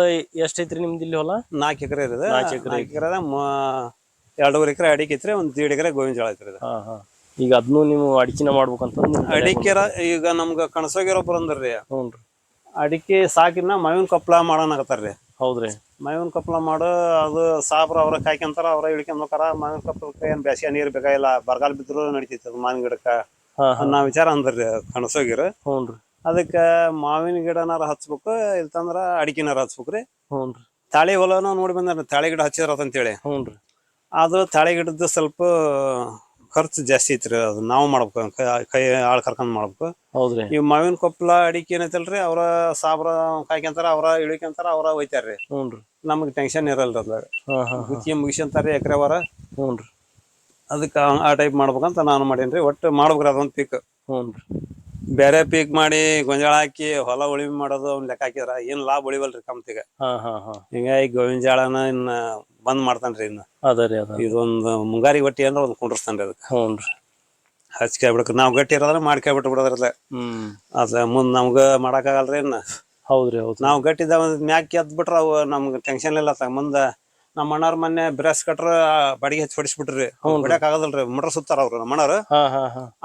ಎಷ್ಟೈತ್ರಿ ನಿಮ್ದು ಇಲ್ಲಿ ಹೊಲ? ನಾಲ್ಕು ಎಕರೆ ಇರೋದು ನಾಲ್ಕ್ ಎಕರೆ ನಾಲ್ಕು ಎಕರೆ ಎರಡೂವರೆ ಎಕರೆ ಅಡಿಕೆ ಐತ್ರಿ ಒಂದ್ ದೀಡ್ ಎಕರೆ ಗೋವಿನ ಜೋಳ ಐತ್ರಿ ಇದು. ಹಾ ಹಾ. ಈಗ ಅದನ್ನು ನೀವು ಅಡಿಕೆನ ಮಾಡ್ಬೇಕಂತ ಅಡಿಕೆ ಈಗ ನಮ್ಗ ಕಣಸೋಗಿರೋ ಬಂದ್ರಿ ಹ್ಞೂ ಅಡಿಕೆ ಸಾಕಿನ ಮಾವಿನ ಕೊಪ್ಪಳ ಮಾಡೋಣಾಗತ್ತಾರ್ರಿ ಹೌದ್ರಿ ಮಾವಿನ ಕೊಪ್ಪಳ ಮಾಡೋ ಅದು ಸಾಬ್ರ ಅವ್ರ ಕಾಯ್ಕೊಂತಾರ ಅವ್ರ ಇಳ್ಕೊಂಡ್ ಹೋಕಾರ ಮಾವಿನ ಕೊಪ್ಪಳಕ್ಕೆ ಏನ್ ಬ್ಯಾಸಿಗೆ ನೀರ್ ಬೇಕಾಗಿಲ್ಲ ಬರಗಾಲ ಬಿದ್ರು ನಡಿತೈತಿ ಅದು ಮಾವಿನ ಗಿಡಕ್ಕ ಹಾ ಹಾ. ನಾ ವಿಚಾರ ಅಂದ್ರಿ ಕಣಸೋಗಿರ. ಹ್ಞೂನ್ರಿ ಅದಕ್ಕ ಮಾವಿನ ಗಿಡನಾರ ಹಚ್ಬೇಕು ಇಲ್ತಂದ್ರ ಅಡಿಕೆನಾರ ಹಚ್ಬೇಕ್ರಿ ಹ್ಞೂನ್ರಿ ತಾಳಿ ಹೊಲನ ನೋಡಿ ಬಂದ ತಾಳಿ ಗಿಡ ಅಂತ ಹೇಳಿ. ಹ್ಞೂನ್ರಿ ಅದು ತಾಳಿ ಗಿಡದ ಸ್ವಲ್ಪ ಖರ್ಚು ಜಾಸ್ತಿ ಐತ್ರಿ ಅದು ನಾವು ಮಾಡ್ಬೇಕು ಕೈ- ಕೈ ಆಳ್ ಕರ್ಕೊಂಡ್ ಮಾಡ್ಬೇಕು. ಹೌದ್ರಿ. ಈ ಮಾವಿನ ಕೊಪ್ಪಳ ಅಡಿಕೆ ಏನೈತಲ್ರಿ ಅವ್ರ ಸಾಬ್ರ ಕಾಯ್ಕೊಂತಾರ ಅವ್ರ ಇಳಿಕೊಂತಾರ ಅವ್ರ ಒಯ್ತಾರ್ರಿ. ಹ್ಞೂನ್ರಿ ನಮಗ್ ಟೆನ್ಷನ್ ಇರಲ್ರಿ ಅದ್ರಾಗ. ಹಾ ಹಾ ಗುತ್ತಿಗೆ ಮುಗಿಸ್ಕೊಂತಾರ್ರಿ ಎಕರೆ ವಾರ. ಹ್ಞೂನ್ರಿ ಅದಕ್ಕೆ ಆ ಟೈಪ್ ಮಾಡ್ಬೇಕಂತ ನಾನು ಮಾಡೇನ್ರಿ ಒಟ್ಟು ಮಾಡ್ಬೇಕ್ರಿ ಅದೊಂದು ಪಿಕ್ ಹ್ಞೂನ್ರಿ ಬೇರೆ ಪೀಕ್ ಮಾಡಿ ಗೊಂಜಾಳ ಹಾಕಿ ಹೊಲ ಉಳಿಮೆ ಮಾಡೋದು ಅವ್ನ ಲೆಕ್ಕ ಹಾಕಿದ್ರ ಏನ್ ಲಾಭ ಉಳಿವಲ್ರಿ ಕಮ್ತಿಗ ಹಾ ಹಾ ಹಾ. ಹಿಂಗಾಗಿ ಗೋವಿಂಜಾಳನ ಇನ್ನ ಬಂದ್ ಮಾಡ್ತಾನ್ರಿ ಇನ್ನ. ಅದ ಇದೊಂದು ಮುಂಗಾರಿ ಬಟ್ಟಿ ಅಂದ್ರೆ ಒಂದ್ ಕುಂಡ್ರಸ್ತಾನ್ರಿ ಅದಕ್ಕೆ. ಹ್ಞೂನ್ರಿ ಹಚ್ಕಾಯ್ ಬಿಡಕ್ ನಾವ್ ಗಟ್ಟಿ ಇರೋದ್ರ ಮಾಡ್ಕೊಬಿಟ್ಟು ಬಿಟ್ಟು ಬಿಡೋದ್ರಲ್ಲ. ಹ್ಮ್. ಅದ ಮುಂದ್ ನಮ್ಗ ಮಾಡಕ್ಕಾಗಲ್ರಿ ಇನ್ನ. ಹೌದ್ರಿ ಹೌದು ನಾವ್ ಗಟ್ಟಿದ ಮ್ಯಾಕ್ ಎದ್ ಬಿಟ್ರ ಅವು ನಮ್ಗ್ ಟೆನ್ಷನ್ ಇಲ್ಲ ಮುಂದ ನಮ್ಮ ಅಣ್ಣಾರ್ ಮೊನ್ನೆ ಬ್ರಸ್ ಕಟ್ರ ಬಡಿಗೆ ಹಚ್ಚಿ ಹೊಡಿಸ್ಬಿಟ್ರಿ ಹೊಡ್ಯಾಕ್ ಆಗದಲ್ರಿ ಮಟ್ರ ಸುತ್ತಾರ ಅವ್ರು ನಮ್ಮ ಅಣ್ಣಾರ.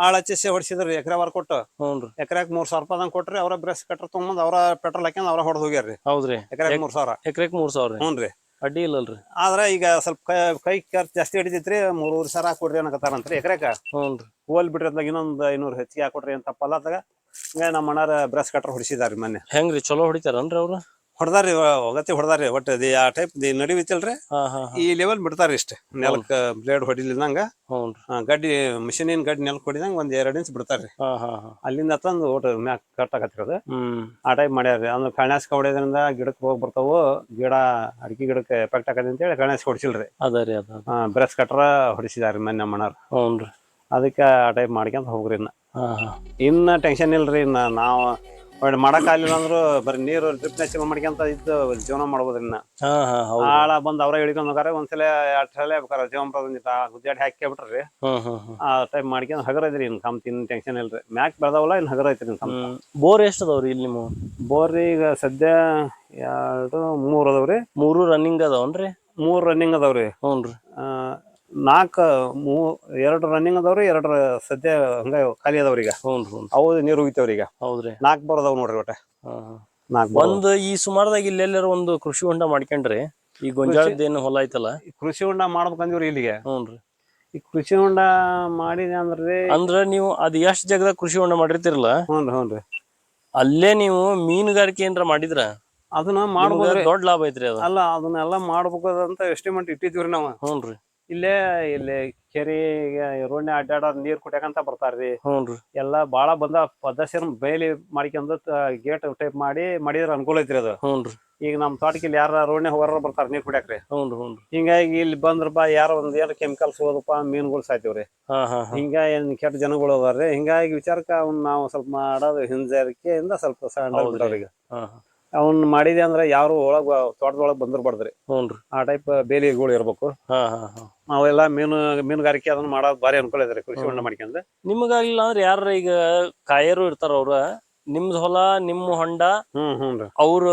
ಆಳ್ ಹಚ್ಚಿಸಿ ಹೊಡಿಸಿದ್ರಿ ಎಕರೆ ವಾರ ಕೊಟ್ಟು. ಎಕರೆಕ್ ಮೂರ್ ಸಾವಿರ ರೂಪಾಯಿ ಕೊಟ್ರಿ ಅವ್ರ ಬ್ರೆಸ್ ಕಟ್ರ ತಗೊಂಡ್ ಅವ್ರ ಪೆಟ್ರೋಲ್ ಹಾಕ್ಯಂದ್ ಅವ್ರ ಹೊಡೆದ್ ಹೋಗ್ಯಾರ್ರಿ ಹೌದ್ರಿ. ಎಕರೆ ಮೂರ್ ಸಾವಿರ. ಎಕರೆಕ್ ಮೂರ್ ಸಾವಿರ ಹ್ಞೂನ್ರಿ. ಅಡ್ಡಿ ಇಲ್ಲಲ್ರಿ. ಆದ್ರೆ ಈಗ ಸ್ವಲ್ಪ ಕೈ ಖರ್ಚು ಜಾಸ್ತಿ ಹಿಡಿತೈತ್ರಿ ಮೂರುವರೆ ಸಾವಿರ ಹಾಕೊಡ್ರಿ ಅನ್ನಕತ್ತಾರಂತ್ರಿ ಎಕರೆಕ ಹ್ಞೂನ್ರಿ. ಹೋಲ್ ಬಿಟ್ರಿ ಇನ್ನೊಂದ್ ಐನೂರು ಹೆಚ್ಚಿಗೆ ಹಾಕೊಡ್ರಿ ಅಂತ ತಪ್ಪಲ್ಲ ಅದಾಗ ಹಿಂಗ ನಮ್ಮ ಅಣ್ಣಾರ ಬ್ರಷ್ ಕಟ್ರ ಹೊಡಿಸಿದಾರ್ರಿ ಮೊನ್ನೆ. ಹೆಂಗ್ರಿ ಚಲೋ ಹೊಡಿತಾರನ್ರಿ ಅವ್ರು? ಹೊಡ್ದಾರಿ ಒಗತಿ ಹೊಡ್ದಾರಿ ಒಟ್ಟು ಅದೇ ಆ ಟೈಪ್ ನಡೀತಿಲ್ರಿ ಹಾ ಹಾ ಈ ಲೆವೆಲ್ ಬಿಡ್ತಾರಿ ಇಷ್ಟ. ನೆಲಕ್ ಬ್ಲೇಡ್ ಹೊಡಿಲಿಲ್ಲಂಗ ಹ್ಞೂನ್ರಿ ಆ, ಗಡ್ಡಿ ಮಿಷಿನಿನ್ ಗಡ್ಡಿ ನೆಲಕ್ಕೆ ಹೊಡಿದಂಗ ಒಂದ್ ಎರಡ್ ಇಂಚ್ ಬಿಡ್ತಾರ್ರಿ. ಹಾ ಹಾ ಹಾ. ಅಲ್ಲಿಂದ ತಂದು ಒಟ್ಟು ಮ್ಯಾಕ್ ಕಟ್ ಹ್ಮ್. ಆ ಟೈಪ್ ಮಾಡ್ಯಾರ್ರಿ. ಅಂದ್ರೆ ಕಳ್ಯಾಸ್ಕ ಹೊಡೆಯೋದ್ರಿಂದ ಗಿಡಕ್ಕೆ ಹೋಗಿ ಬರ್ತಾವು ಗಿಡ ಅಡಿಕೆ ಗಿಡಕ್ಕೆ ಎಫೆಕ್ಟ್ ಆಗತ್ತೆ ಅಂತೇಳಿ ಕಳ್ಯಾಸ್ಕ ಹೊಡಿಸಿಲ್ರಿ. ಅದ ರೀ ಅದ ಬ್ರಷ್ ಕಟ್ರ ಹೊಡಿಸಿದಾರಿ ಮೊನ್ನೆ ಮಣ್ಣಾರ ಹ್ಞೂನ್ರಿ ಅದಕ್ಕೆ ಆ ಟೈಪ್ ಮಾಡ್ಕೊಂತ ಹೋಗ್ರಿ ಇನ್ನ. ಹಾ ಹಾ. ಇನ್ನ ಟೆನ್ಷನ್ ಇಲ್ರಿ ಇನ್ನ ನಾವು ಒಳ್ಳೆ ಮಾಡಕ್ಕಾಗಲಿಲ್ಲ ಅಂದ್ರು ಬರೀ ನೀರು ಡ್ರಿಪ್ ನೆಚ್ಚ ಮಾಡ್ಕೊಂತ ಇದ್ದು ಜೀವನ ಮಾಡ್ಬೋದ್ರಿ ಇನ್ನ. ಹಾ ಹಾ ಹೌದು. ಆಳ ಬಂದ್ ಅವ್ರ ಹಿಡ್ಕೊಂಡ್ ಹೋಗಾರ ಒಂದ್ಸಲ ಎರಡ್ ಸಲ ಬೇಕಾರ ಜೀವನ ಗುದ್ದಾಡಿ ಹಾಕಿ ಬಿಟ್ರಿ ಹ್ಮ್ ಹ್ಮ್ ಹ್ಮ್ ಆ ಟೈಪ್ ಮಾಡ್ಕೊಂಡ್ ಹಗರ ಐತ್ರಿ ಇನ್ ಕಮ್ ತಿನ್ ಟೆನ್ಷನ್ ಇಲ್ರಿ. ಮ್ಯಾಕ್ ಬೆಳ್ದಾವಲ್ಲ ಇನ್ ಹಗರ ಐತ್ರಿ ಇನ್ ಕಮ್ ಹ್ಮ್ ಬೋರ್ ಎಷ್ಟ್ ಅದಾವ್ರಿ ಇಲ್ಲಿ ನಿಮ್ಮ ಬೋರ್ ಈಗ ಸದ್ಯ ಎರಡು ಮೂರ್ ಅದಾವ್ರಿ. ಮೂರು ರನ್ನಿಂಗ್ ಅದಾವನ್ರಿ? ಮೂರ್ ರನ್ನಿಂಗ್ ಅದಾವ್ರಿ. ಹ್ಞೂನ್ರಿ. ಆ, ನಾಲ್ಕ ಮೂ ಎರಡು ರನ್ನಿಂಗ್ ಅದಾವ್ರಿ ಎರಡು ಸದ್ಯ ಹಂಗ ಖಾಲಿ ಅದಾವ್ರಿ ಈಗ. ಹ್ಞೂ ಹ್ಞೂ ಅವು ನೀರು ಹೋಗಿತಾವ್ರಿ ಈಗ. ಹೌದ್ರಿ. ನಾಲ್ಕು ಬೋರ್ ಅದಾವ್ ನೋಡ್ರಿ ಒಟ್ಟ. ನಾಲ್ಕು ಒಂದು ಈ ಸುಮಾರದಾಗ ಇಲ್ಲೆಲ್ಲರ ಒಂದು ಕೃಷಿ ಹೊಂಡ ಮಾಡ್ಕೊಂಡ್ರಿ. ಈ ಗೊಂಜಾಳದ್ದೇನು ಏನು ಹೊಲ ಐತಲ್ಲ? ಕೃಷಿ ಹೊಂಡ ಮಾಡ್ಬೇಕಂದಿವ್ರಿ ಇಲ್ಲಿಗೆ. ಹ್ಞೂನ್ರಿ ಈ ಕೃಷಿ ಹೊಂಡ ಮಾಡಿದೆ ಅಂದ್ರೆ ಅಂದ್ರ ನೀವು ಅದ್ ಎಷ್ಟ್ ಜಾಗದಾಗ ಕೃಷಿ ಹೊಂಡ ಮಾಡಿರ್ತಿರಲ್ಲ? ಹ್ಞೂನ್ರಿ ಹ್ಞೂನ್ರಿ ಅಲ್ಲೇ ನೀವು ಮೀನುಗಾರಿಕೆ ಏನ್ರ ಮಾಡಿದ್ರ? ಅದನ್ನ ಮಾಡ್ಬೋದು ಮಾಡ್ಬೋದ್ರಿ. ದೊಡ್ಡ ಲಾಭ ಐತ್ರಿ ಅದ. ಅಲ್ಲ ಅದನ್ನೆಲ್ಲ ಮಾಡ್ಬೇಕಂತ ಎಸ್ಟಿಮೇಟ್ ಇಟ್ಟಿದ್ವಿ ನಾವು. ಹ್ಞೂನ್ರಿ ಇಲ್ಲೇ ಇಲ್ಲಿ ಕೆರೆ ರೋಡ್ನೆ ಅಡ್ಡಾಡೋದ್ ನೀರ್ ಕುಟ್ಯಾಕಂತ ಬರ್ತಾರ್ರಿ. ಹ್ಞೂನ್ರಿ ಎಲ್ಲಾ ಬಾಳ ಬಂದ ಪದಸ್ಯರ ಬೇಲಿ ಮಾಡ್ಕೊಂಡ್ ಗೇಟ್ ಟೈಪ್ ಮಾಡಿ ಮಾಡಿದ್ರ ಅನುಕೂಲ ಐತ್ರಿ ಅದು. ಹ್ಞೂನ್ರಿ ಈಗ ನಮ್ ತೋಟಕ್ಕೆ ಇಲ್ಲಿ ಯಾರ ರೋಡ್ನೆ ಹೋಗೋರ ಬರ್ತಾರ ನೀರ್ ಕುಡ್ಯಾಕ್ರಿ. ಹ್ಞೂನ್ರಿ ಹ್ಞೂನ್ರಿ ಹಿಂಗಾಗಿ ಇಲ್ಲಿ ಬಂದ್ರಪ್ಪ ಯಾರ ಒಂದ್ ಏನ್ ಕೆಮಿಕಲ್ಸ್ ಹೋದಪ್ಪ ಮೀನುಗಳು ಸಾಯ್ತಿವ್ರಿ. ಹಾ ಹಾ ಹಾ. ಹಿಂಗ ಏನ್ ಕೆಟ್ಟ ಜನಗಳು ಅದಾರ್ರಿ. ಹಿಂಗಾಗಿ ವಿಚಾರಕ್ಕ ಅವ್ನ ನಾವು ಸ್ವಲ್ಪ ಮಾಡೋದು ಹಿಂಜರಿಕೆಯಿಂದ ಸ್ವಲ್ಪ ಸಣ್ಣ ಹೌದ್ರಿ. ಬಿಟ್ಟವ್ರಿಗೆ ಹಾ ಹಾ. ಅವ್ನ್ ಮಾಡಿದೆ ಅಂದ್ರ ಯಾರು ಒಳಗ್ ತೋಟದೊಳಗ್ ಬಂದಿರ್ಬಾರ್ದ್ರಿ ಹ್ಞೂನ್ರಿ ಆ ಟೈಪ್ ಬೇಲಿಗಳು ಇರ್ಬೇಕು. ಹಾ ಹಾ ಹಾ. ಅವೆಲ್ಲ ಮೀನು ಮೀನುಗಾರಿಕೆ ಅದನ್ನ ಮಾಡೋದ್ ಬಾರಿ ಅನುಕೂಲ ಇದ್ರಿ ಕೃಷಿ ಹೊಂಡ ಮಾಡ್ಕೊಂಡ್ ನಿಮಗಾಗ್ಲಿಲ್ಲ ಅಂದ್ರೆ ಯಾರ ಈಗ ಕಾಯರು ಇರ್ತಾರ ಅವ್ರ? ನಿಮ್ದ್ ಹೊಲ ನಿಮ್ಮ ಹೊಂಡ ಹ್ಮ್ ಹ್ಮ್ ಅವ್ರ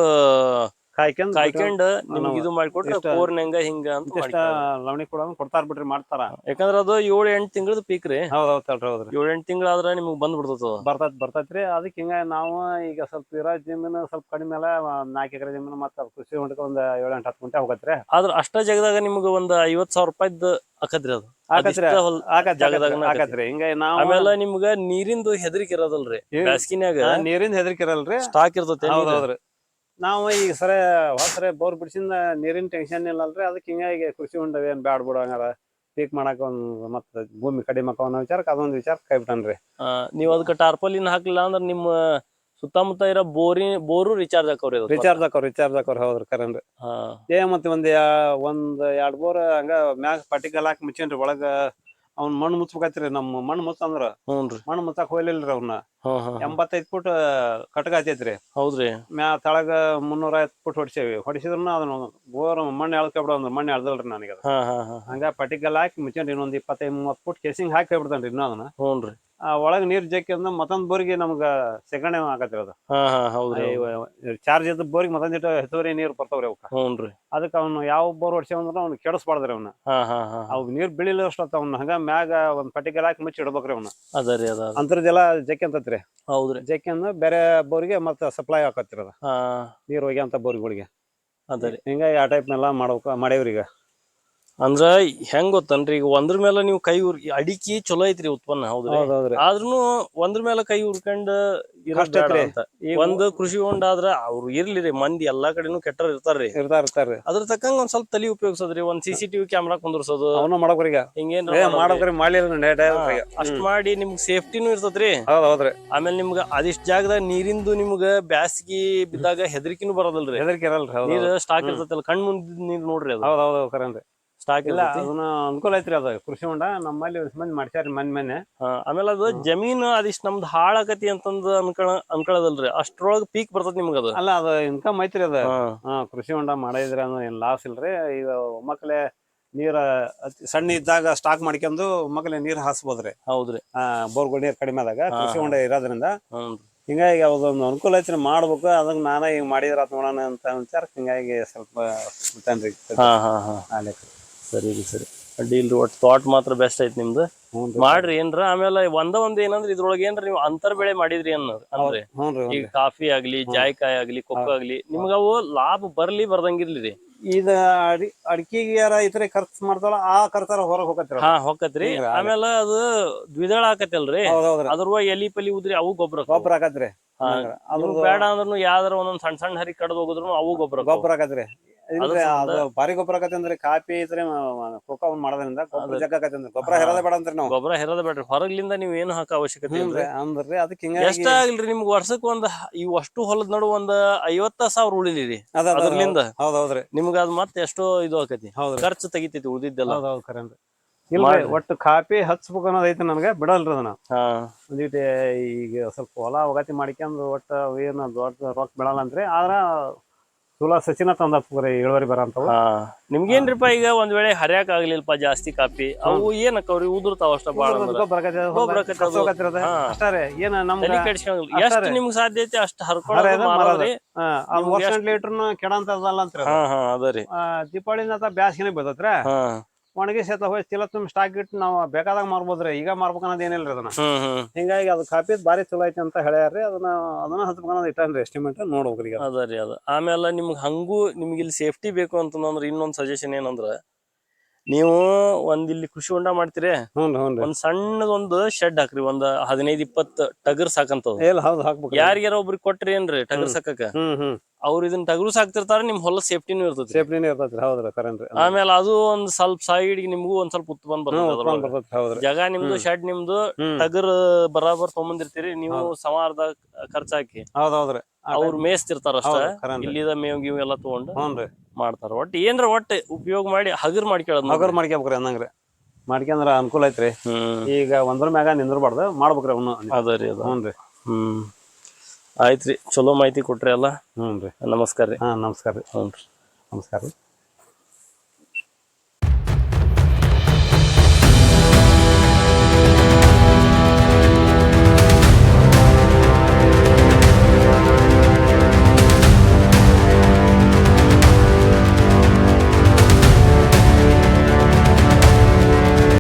ಕಾಯ್ಕೊಂಡ್ ಕಾಯ್ಕೊಂಡ್ ನಿಮ್ಗೆ ಇದು ಮಾಡ್ಕೊಟ್ರೆ ಕೋರ್ನಂಗ ಹಿಂಗ ಅಂತ ಲವಣಿ ಕೂಡ ಕೊಡ್ತಾರ ಬಿಡ್ರಿ ಮಾಡ್ತಾರ. ಯಾಕಂದ್ರ ಅದು ಏಳು ಎಂಟ್ ತಿಂಗಳದ ಪೀಕ್ ರೀ. ಹೌದ್ ಹೌದ್ ತಡ್ರಿ ಹೌದ್ರಿ. ಏಳು ಎಂಟ್ ತಿಂಗಳಾದ್ರ ನಿಮ್ಗ್ ಬಂದ್ ಬಿಡ್ತದ ಬರ್ತೈತ್ ಬರ್ತೈತ್ರಿ ಅದಕ್ಕೆ ಹಿಂಗ ನಾವು ಈಗ ಸ್ವಲ್ಪ ಇರೋ ಜಮೀನು ಸ್ವಲ್ಪ ಕಡಿಮೆ ಅಲ್ಲ ನಾಲ್ಕು ಎಕರೆ ಜಮೀನು ಮತ್ತೆ ಕೃಷಿ ಹೊಂಡಕ್ಕೆ ಒಂದ್ ಏಳು ಎಂಟು ಹತ್ತು ಗುಂಟೆ ಹೋಗತ್ರಿ ಆದ್ರ ಅಷ್ಟ ಜಾಗದಾಗ ನಿಮ್ಗೆ ಒಂದ್ ಐವತ್ ಸಾವಿರ ರೂಪಾಯಿದ್ ಆಕತ್ರಿ ಅದು. ಆಮೇಲೆ ನಿಮ್ಗ ನೀರಿಂದು ಹೆದರಿಕೆ ಇರೋದಲ್ರಿ. ಬ್ಯಾಸ್ಗಿನ್ಯಾಗ ಆ, ಹೆದರಿಕೆ ಇರಲ್ರಿ. ಸ್ಟಾಕ್ ಇರ್ತೈತಿ ನಾವು ಈಗ ಸರ ಹೊಸರೆ ಬೋರ್ ಬಿಡ್ಸಿಂದ ನೀರಿನ ಟೆನ್ಷನ್ ಇಲ್ಲಲ್ರಿ ಅದಕ್ಕೆ ಹಿಂಗಾಗಿ ಕೃಷಿ ಹೊಂಡ ಏನು ಬ್ಯಾಡ್ ಬಿಡು ಹಂಗಾರ. ಪೀಕ್ ಮಾಡಾಕ ಒಂದ್ ಮತ್ತ ಭೂಮಿ ಕಡಿಮೆ ಅನ್ನೋ ವಿಚಾರಕ್ಕೆ ಅದೊಂದು ವಿಚಾರ ಕೈ ಬಿಟ್ಟನ್ರಿ. ನೀವ್ ಅದಕ್ಕೆ ಟಾರ್ಪಲಿನ್ ಹಾಕ್ಲಿಲ್ಲ ಅಂದ್ರೆ ನಿಮ್ಮ ಸುತ್ತಮುತ್ತ ಇರೋ ಬೋರಿ ಬೋರು ರಿಚಾರ್ಜ್ ಹಾಕೋರಿ ರಿಚಾರ್ಜ್ ಹಾಕೋರ್ ರಿಚಾರ್ಜ್ ಹಾಕೋರ್ ಹೌದ್ರಿ ಕರೆನ್ರಿ. ಏ ಮತ್ತೆ ಒಂದ್ ಒಂದ್ ಎರಡ್ ಬೋರ್ ಹಂಗ ಮ್ಯಾಗ ಪಟಿಕಲ್ ಹಾಕಿ ಮುಚ್ಚೇನ್ರಿ ಒಳಗ. ಅವ್ನ ಮಣ್ಣು ಮುಚ್ಬೇಕತ್ರಿ ನಮ್ಮ ಮಣ್ಣು ಮುಚ್ಚಂದ್ರ ಹ್ಞೂನ್ರಿ ಮಣ್ಣು ಮುಚ್ಚಾಕ್ ಹೋಗ್ಲಿಲ್ರಿ ಅವ್ನ. ಹಾ ಹಾ ಎಂಬತ್ತೈದ್ ಫುಟ್ ಕಟಕ ಹೌದ್ರಿ. ಮ್ಯಾ ತಳಗ ಮುನ್ನೂರ ಐವತ್ ಫುಟ್ ಹೊಡಿಸೇವಿ. ಹೊಡಿಸಿದ್ರನ ಅದನ್ನ ಬೋರ್ ಮಣ್ಣು ಎಳ್ಕೊಬಿಡ ಅಂದ್ರ ಮಣ್ಣು ಎಳ್ದಲ್ರಿ ನನಗೆ ಅದು. ಹಾ ಹಾ ಹಾ ಹಂಗ ಪಟಿಕಲ್ ಹಾಕಿ ಮುಚ್ಚೇನ್ರಿ ಇನ್ನೊಂದ್ ಇಪ್ಪತ್ತೈದ್ ಮೂವತ್ ಫುಟ್ ಕೇಸಿಂಗ್ ಹಾಕಿ ಬಿಡ್ತಾನ್ರಿ ಇನ್ನೂ ಅದನ್ನ. ಹ್ಞೂನ್ರಿ ಒಳಗ್ ನೀರ್ ಜಕ್ಕಿ ಅಂದ್ರ ಮತ್ತೊಂದ್ ಬೋರಿಗೆ ನಮ್ಗ ಸೆಗಣೆ ಆಗತ್ತೆ ಅದು. ಹಾ ಹಾ ಹೌದ್ರಿ ಚಾರ್ಜ್ ಇದ್ದ ಬೋರಿಗೆ ಮತ್ತೊಂದ್ ಇಟ್ಟು ಹೆಚ್ಚುವರಿ ನೀರ್ ಬರ್ತಾವ್ರಿ ಅವಕ್ಕ ಹ್ಞೂನ್ರಿ ಅದಕ್ಕೆ ಅವ್ನು ಯಾವ ಬೋರ್ ಹೊಡ್ಸೇವಂದ್ರ ಅವ್ನು ಕೆಡಿಸ್ಬಾರ್ದ್ರಿ ಅವ್ನ. ಹಾ ಹಾ ಹಾ ಅವ್ ನೀರ್ ಬೀಳಿಲ್ಲ ಅಷ್ಟತ್ತ ಅವ್ನ ಹಂಗ ಮ್ಯಾಗ ಒಂದ್ ಪಟ್ಟಿಗೆಲ್ ಹಾಕಿ ಮುಚ್ಚಿ ಇಡ್ಬೇಕ್ರಿ ಅವ್ನ. ಅದರಿ ರೀ ಅದ ಅದ. ಅಂತರ್ಜಲ ಜಕ್ಕಿ ಅಂತತ್ರಿ. ಹೌದ್ರಿ. ಜಕ್ಕಿ ಅಂದ್ರ ಬೇರೆ ಬೋರಿಗೆ ಮತ್ತೆ ಸಪ್ಲೈ ಆಕತ್ರಿ ಅದ. ಹಾ. ನೀರ್ ಹೋಗ್ಯಾಂತ ಬೋರ್ಗಳಿಗೆ. ಅದ ರೀ. ಹಿಂಗಾಗಿ ಆ ಟೈಪ್ನೆಲ್ಲ ಮಾಡ್ಬೇಕು ಮಾಡೇವ್ರಿ ಈಗ ಅಂದ್ರ ಹೆಂಗ್ ಗೊತ್ತನ್ರಿ? ಈಗ ಒಂದ್ರ ಮೇಲೆ ನೀವು ಕೈ ಉರ್ ಅಡಿಕೆ ಚಲೋ ಐತ್ರಿ ಉತ್ಪನ್ನ ಹೌದ್ರಿ? ಆದ್ರೂ ಆದ್ರೂನು ಒಂದ್ರ ಮೇಲೆ ಕೈ ಉರ್ಕೊಂಡ್ ಅಂತ. ಒಂದ್ ಕೃಷಿ ಹೊಂಡ ಆದ್ರ ಅವ್ರು ಇರ್ಲಿ ರೀ ಮಂದಿ ಎಲ್ಲಾ ಕಡೆನು ಕೆಟ್ಟರ್ ಇರ್ತಾರ್ರಿ. ಇರ್ತಾರ ಇರ್ತಾರ್ರಿ. ಅದ್ರ ತಕ್ಕಂಗ ಒಂದ್ ಸ್ವಲ್ಪ ತಲಿ ಉಪಯೋಗಿಸೋದ್ರಿ ಒಂದ್ ಸಿ ಸಿ ಟಿವಿ ಕ್ಯಾಮ್ರಾ ಕುಂದ್ರಸೋದು ಹಿಂಗೇನ್ ಅಷ್ಟ್ ಮಾಡಿ ನಿಮ್ಗ್ ಸೇಫ್ಟಿನೂ ಹೌದ್ರಿ. ಆಮೇಲೆ ನಿಮ್ಗ ಅದಿಷ್ಟ್ ಜಾಗದಾಗ ನೀರಿಂದು ನಿಮ್ಗ ಬ್ಯಾಸಗಿ ಬಿದ್ದಾಗ ಹೆದರಿಕಿನೂ ಬರೋದಲ್ರಿ. ಇರಲ್ರಿ ನೀರ್ ಸ್ಟಾಕ್ ಇರ್ತೈತಲ್ಲ ಕಣ್ ಮುಂದ್ ನೀರ್ ನೋಡ್ರಿ ಅದು. ಹೌದೌದು ಕರೇನ್ರಿ. ಸ್ಟಾಕ್ ಇಲ್ಲ ಅದನ್ನ ಅನುಕೂಲ ಐತ್ರಿ ಅದ. ಕೃಷಿ ಹೊಂಡ ನಮ್ಮಲ್ಲಿ ಒಂದ್ ಮಂದಿ ಮಾಡ್ಸ್ಯಾರ ಮನ್ ಮನೆ ಆಮೇಲೆ ಅದು ಜಮೀನ್ ಅದಿಷ್ಟ್ ನಮ್ದು ಹಾಳಾಕತಿ ಅಂತಂದು ಅನ್ಕೊಳ ಅನ್ಕೊಳದಲ್ರಿ. ಅಷ್ಟ್ರೊಳಗ ಪೀಕ್ ಬರ್ತದ ನಿಮ್ಗ ಅದು. ಅಲ್ಲ ಅದ ಇನ್ಕಮ್ ಐತ್ರಿ ಅದ. ಕೃಷಿ ಹೊಂಡ ಮಾಡಿದ್ರೆ ಅಂದ್ರೆ ಏನ್ ಲಾಸ್ ಇಲ್ರಿ. ಈಗ ಮಕ್ಕಳೇ ನೀರ ಸಣ್ಣ ಇದ್ದಾಗ ಸ್ಟಾಕ್ ಮಾಡ್ಕೊಂಡು ಮಕ್ಕಳೇ ನೀರ್ ಹಾಸ್ಬೋದ್ರಿ. ಹೌದ್ರಿ. ಆ ಬೋರ್ಗಳು ನೀರ್ ಕಡಿಮೆ ಆದಾಗ ಕೃಷಿ ಹೊಂಡ ಇರೋದ್ರಿಂದ ಹಿಂಗಾಗಿ ಅದೊಂದು ಅನುಕೂಲ ಐತ್ರಿ ಮಾಡ್ಬೇಕು. ಅದನ್ನ ನಾನೇ ಹಿಂಗ್ ಮಾಡಿದ್ರ ನೋಡೋಣ ಅಂತ ವಿಚಾರ ಹಿಂಗಾಗಿ ಸ್ವಲ್ಪ ಹಾ ಹಾ ಹಾ. ಸರಿ ರೀ ಸರಿ. ಅಡ್ಡಿ ಇಲ್ರಿ ಒಟ್ಟು ತೋಟ ಮಾತ್ರ ಬೆಸ್ಟ್ ಐತಿ ನಿಮ್ದು. ಮಾಡ್ರಿ ಏನ್ರ ಆಮೇಲೆ ಒಂದ ಒಂದ್ ಏನಂದ್ರೆ ಇದ್ರೊಳಗೆ ಏನ್ರ ನೀವು ಅಂತರ್ ಬೆಳೆ ಮಾಡಿದ್ರಿ ಅನ್ನೋದು ಅಂದ್ರೆ ಈಗ ಕಾಫಿ ಆಗ್ಲಿ ಜಾಯ್ಕಾಯಿ ಆಗ್ಲಿ ಕೊಕ್ಕೋ ಆಗ್ಲಿ ನಿಮ್ಗ ಅವು ಲಾಭ ಬರ್ಲಿ ಬರ್ದಂಗಿರ್ಲಿ ರೀ. ಇದ ಅಡಿ ಅಡಿಕೆಗೆ ಯಾರ ಇತರ ಖರ್ಚು ಮಾಡ್ತಾಳ ಆ ಖರ್ಚಾರ ಹೊರಗೆ ಹೋಗತ್ತಿರ ಹಾ ಹೊಕ್ಕತ್ರಿ ಆಮೇಲ ಅದು ದ್ವಿದಳ ಹೌದೌದ್ರಿ. ಅದ್ರ ಎಲಿ ಪಲಿ ಉದ್ರಿ ಅವು ಗೊಬ್ಬರ ಗೊಬ್ಬರ ಆಕತ್ರಿ ಹಾ. ಅದ್ರ ಬೇಡ ಅಂದ್ರೂ ಯಾವ್ದಾರ ಒಂದೊಂದ್ ಸಣ್ಣ ಸಣ್ಣ ಹರಿ ಕಡ್ದು ಹೋಗುದ್ರು ಅವು ಗೊಬ್ಬರ ಗೊಬ್ಬರ ಆಕತ್ರಿ ಅದು ಭಾರಿ ಗೊಬ್ಬರ ಆಕತಿ ಅಂದ್ರೆ ಕಾಪಿ ಕೋಕಾ ಒಂದ್ ಮಾಡೋದ್ರಿಂದ ಗೊಬ್ಬರ ಅಂದ್ರಿ ಗೊಬ್ಬರ ಹೆರದ ಬೇಡ ಅಂದ್ರಿ ನಾವು. ಗೊಬ್ಬರ ಹೆರದ ಬೇಡ್ರಿ. ಹೊರಗ್ಲಿಂದ ನೀವ್ ಏನು ಹಾಕ ಅವಶ್ಯಕತೆ ಇಲ್ರಿ? ಅಂದ್ರಿ. ಅದಕ್ಕೆ ಎಷ್ಟ ಆಗಿಲ್ರಿ ನಿಮ್ಗ್ ವರ್ಷಕ್ಕೆ ಒಂದ್ ಈ ಅಷ್ಟು ಹೊಲದ ನಡು ಒಂದ್ ಐವತ್ತ ಸಾವಿರ ಉಳಿದಿರಿ ಅದ ಅದ- ಅದ್ರಲಿಂದ ಹೌದೌದ್ರಿ ಹೌದ್ರಿ. ನಿಮ್ಗ ಅದ್ ಮತ್ತೆ ಎಷ್ಟೋ ಇದು ಆಕತಿ. ಹೌದ್ರಿ. ಖರ್ಚು ತೆಗಿತೈತಿ ಉಳಿದಿದ್ದೆಲ್ಲ. ಹೌದ್ ಇಲ್ರಿ. ಒಟ್ಟು ಕಾಪಿ ಹಚ್ಬೇಕು ಅನ್ನೋದೈತಿ ನನಗೆ ಬಿಡಲ್ರಿ ಅದನ್ನ. ಹಾ. ಒಂದಿಟ್ಟು ಈಗ ಸ್ವಲ್ಪ ಹೊಲ ಅವಗತಿ ಮಾಡ್ಕೊಂಡು ಒಟ್ಟು ಏನು ದೊಡ್ಡ ರೊಕ್ಕ ಬಿಡಲ್ಲ ಅಂತ್ರಿ ಆದ್ರ ಚಲೋ ಸಚಿನ ತಂದ ಇಳುವರಿ ಬರಂತವ ನಿಮ್ಗೆ ನಿಮ್ಗೇನ್ರಿಪ್ಪ ಈಗ ಒಂದ್ ವೇಳೆ ಹರಿಯಾಕ ಆಗ್ಲಿಲ್ಪ ಜಾಸ್ತಿ ಕಾಪಿ ಅವು ಏನ್ ಅಕ್ಕವ್ರಿ ಉದುರ್ತಾವ ಅಷ್ಟ ಬಾಳ ಏನ ತಲಿ ಅಷ್ಟೇ ಎಷ್ಟ್. ನಿಮ್ಗ್ ಸಾಧ್ಯ ಐತಿ ಅಷ್ಟ್ ಹರ್ಕೊಂಡ್ರಿ ಲೀಟರ್ ಕೆಡಂತದಲ್ಲ ಅಂತ್ರಿ ಹಾ ಹಾ ಅದರಿ ದೀಪಾವಳಿನ ಬೀಳ್ತೈತ್ರಿ ಹಾ ಅಥವಾ ಸೇತ ಹೋಗಿ ಚೀಲ ತುಂಬ ಸ್ಟಾಕ್ ಇಟ್ಟು ನಾವು ಬೇಕಾದಾಗ ಮಾರ್ಬೋದ್ರಿ. ಈಗ ಮಾರ್ಬೇಕು ಅನ್ನೋದು ಏನಿಲ್ರಿ ಅದನ್ನ. ಹಿಂಗಾಗಿ ಅದು ಕಾಪಿ ಭಾರಿ ಚಲೋ ಐತಿ ಅಂತ ಹೇಳ್ಯಾರ್ರಿ. ಅದನ್ನ ಅದನ್ನ ಹತ್ಬೇಕು ಅನ್ನೋದು ಇಟ್ಟನ್ರಿ ಎಸ್ಟಿಮೇಟ್ ನೋಡ್ಬೇಕ್ರಿ ಈಗ. ರೀ ಅದ. ಆಮೇಲೆ ನಿಮ್ಗೆ ಹಂಗೂ ನಿಮ್ಗೆ ಇಲ್ಲಿ ಸೇಫ್ಟಿ ಬೇಕು ಅಂತಂದ್ರೆ ಇನ್ನೊಂದು ಸಜೆಷನ್ ಏನಂದ್ರ ನೀವು ಒಂದ್ ಇಲ್ಲಿ ಕೃಷಿ ಹೊಂಡ ಮಾಡ್ತೀರಿ? ಒಂದ್ ಸಣ್ಣದೊಂದು ಶೆಡ್ ಹಾಕ್ರಿ ಒಂದ್ ಹದಿನೈದ್ ಇಪ್ಪತ್ ಟಗರ್ ಸಾಕಂತ ಇಲ್ಲ ಹೌದು ಹಾಕ್ಬೇಕು ಯಾರಿಗಾರ ಒಬ್ರಿಗೆ ಕೊಟ್ರಿ ಏನ್ರಿ ಟಗರ್ ಸಾಕಕ ಹ್ಮ್ ಹ್ಮ್. ಅವ್ರ ಇದನ್ನ ಟಗರು ಸಾಕ್ತಿರ್ತಾರ ನಿಮ್ ಹೊಲ ಸೇಫ್ಟಿನೂ ಇರ್ತದೆ ಸೇಫ್ಟಿನೂ ಇರ್ತದೆ ಹೌದ್ರಿ ಕರೆನ್ರಿ. ಆಮೇಲೆ ಅದು ಒಂದ್ ಸ್ವಲ್ಪ ಸೈಡ್ ನಿಮ್ಗೂ ಒಂದ್ ಸ್ವಲ್ಪ ಉತ್ಪನ್ನ ಬರ್ತದೆ ಜಾಗ ನಿಮ್ದು ಶೆಡ್ ನಿಮ್ದು ಟಗರ್ ಬರಾಬರ್ ತಗೊಂಬಂದಿರ್ತೀರಿ ನೀವು ಸಮಾರದ ಖರ್ಚಾಕಿ. ಹೌದ್ ಹೌದ್ರಿ ಅವ್ರು ಮೇಯಿಸ್ತಿರ್ತಾರ ಅಷ್ಟ ಇಲ್ಲಿದ ಮೇವ್ ಗಿವ್ ಎಲ್ಲ ತಗೊಂಡು. ಮಾಡ್ತಾರ. ಒಟ್ಟು ಏನ್ರ ಒಟ್ಟು ಉಪಯೋಗ ಮಾಡಿ ಹಗರ್ ಮಾಡ್ಕೊಳ್ಳೋದು ಹಗರ್ ಮಾಡ್ಕೋಬೇಕ್ರಿ ಅನ್ನಂಗ್ರಿ ಮಾಡ್ಕೊಂಡ್ರ ಅನುಕೂಲ ಐತ್ರಿ. ಈಗ ಒಂದ್ರ ಮ್ಯಾಗ ನಿಂದ್ರಬಾರ್ದು ಮಾಡ್ಬೇಕ್ರಿ ಅವನು ಅದ ರೀ ಅದ. ಹ್ಞೂ ರೀ. ಹ್ಮ್. ಆಯ್ತ್ರಿ ಚಲೋ ಮಾಹಿತಿ ಕೊಟ್ರಿ ಅಲ್ಲ ಹ್ಞೂ ರೀ. ನಮಸ್ಕಾರ ರೀ. ಹಾ ನಮಸ್ಕಾರ ರೀ. ಹ್ಞೂ ರೀ ನಮಸ್ಕಾರ ರೀ.